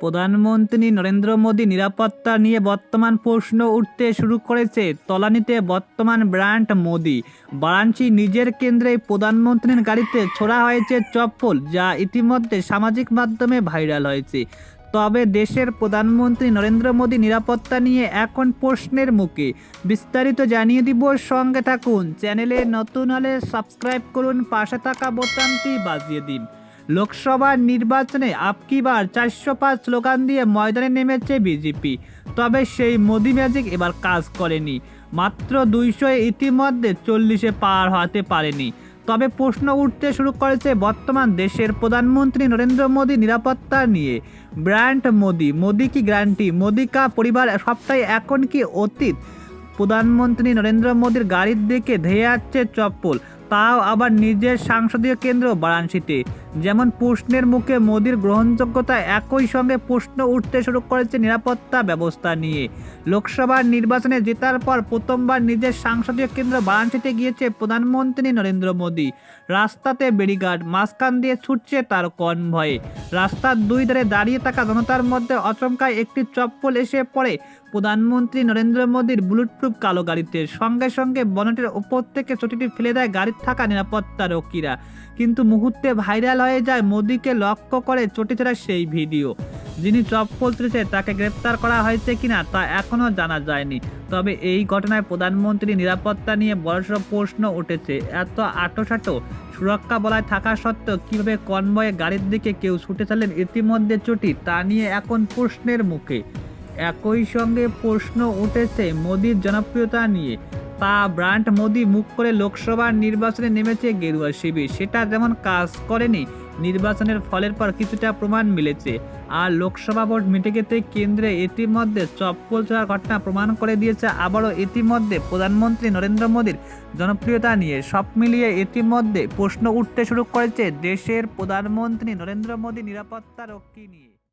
প্রধানমন্ত্রী নরেন্দ্র মোদী নিরাপত্তা নিয়ে বর্তমান প্রশ্ন উঠতে শুরু করেছে। তলানিতে বর্তমান ব্র্যান্ড মোদি। বারাণসী নিজের কেন্দ্রে প্রধানমন্ত্রীর গাড়িতে ছোড়া হয়েছে চপ্পল যা ইতিমধ্যে সামাজিক মাধ্যমে ভাইরাল হয়েছে। তবে দেশের প্রধানমন্ত্রী নরেন্দ্র মোদী নিরাপত্তা নিয়ে এখন প্রশ্নের মুখে। বিস্তারিত জানিয়ে দিব, সঙ্গে থাকুন। চ্যানেলে নতুন হলে সাবস্ক্রাইব করুন, পাশে থাকা বোতামটি বাজিয়ে দিন। লোকসভা নির্বাচনে আপকিবার চারশো পাঁচ স্লোগান দিয়ে ময়দানে নেমেছে বিজেপি। তবে সেই মোদি ম্যাজিক এবার কাজ করেনি। মাত্র দুইশো ইতিমধ্যে চল্লিশে পার হতে পারেনি। তবে প্রশ্ন উঠতে শুরু করেছে বর্তমান দেশের প্রধানমন্ত্রী নরেন্দ্র মোদী নিরাপত্তা নিয়ে। ব্র্যান্ড মোদি মোদি কি গ্যারান্টি, মোদি কা পরিবার সবটাই এখন কি অতীত? প্রধানমন্ত্রী নরেন্দ্র মোদীর গাড়ির দিকে ধেয়ে যাচ্ছে চপ্পল, তাও আবার নিজের সাংসদীয় কেন্দ্র বারাণসীতে। যেমন প্রশ্নের মুখে মোদির গ্রহণযোগ্যতা একই সঙ্গে প্রশ্ন উঠতে শুরু করেছে নিরাপত্তা ব্যবস্থা নিয়ে। লোকসভার নির্বাচনে জেতার পর প্রথমবার নিজের সংসদীয় কেন্দ্র বারাণসীতে গিয়েছে প্রধানমন্ত্রী নরেন্দ্র মোদী। রাস্তাতে বেরিগার্ড মাঝখান দিয়ে ছুটছে তার কনভয়ে। রাস্তার দুই ধারে দাঁড়িয়ে থাকা জনতার মধ্যে অচমকায় একটি চপ্পল এসে পড়ে। প্রধানমন্ত্রী নরেন্দ্র মোদীর বুলেটপ্রুফ কালো গাড়িতে। সঙ্গে সঙ্গে বনটের ওপর থেকে চটিটি ফেলে দেয় গাড়ির থাকা নিরাপত্তা রক্ষীরা কিন্তু মুহূর্তে ভাইরাল হয়ে যায়। মোদীকে লক্ষ্য করে চটি ছেড়া সেই ভিডিও। যিনি চপ্পল তুলেছে তাকে গ্রেপ্তার করা হয়েছে কিনা তা এখনও জানা যায়নি। তবে এই ঘটনায় প্রধানমন্ত্রী নিরাপত্তা নিয়ে বড়সড় প্রশ্ন উঠেছে। এত আটোসাটো সুরক্ষা বলায় থাকা সত্ত্বেও কীভাবে কনভয়ে গাড়ির দিকে কেউ ছুটে চলেন ইতিমধ্যে চটি, তা নিয়ে এখন প্রশ্নের মুখে। একই সঙ্গে প্রশ্ন উঠেছে মোদির জনপ্রিয়তা নিয়ে। তা ব্র্যান্ড মোদি মুখ করে লোকসভার নির্বাচনে নেমেছে গেরুয়া শিবির। সেটা যেমন কাজ করেনি। নির্বাচনের ফলের পর কিছুটা প্রমাণ মিলেছে। আর লোকসভা ভোট মিটে গেতে কেন্দ্রে ইতিমধ্যে চপ্পল ছোড়ার ঘটনা প্রমাণ করে দিয়েছে আবারও ইতিমধ্যে প্রধানমন্ত্রী নরেন্দ্র মোদীর জনপ্রিয়তা নিয়ে। সব মিলিয়ে ইতিমধ্যে প্রশ্ন উঠতে শুরু করেছে দেশের প্রধানমন্ত্রী নরেন্দ্র মোদী নিরাপত্তা রক্ষী নিয়ে।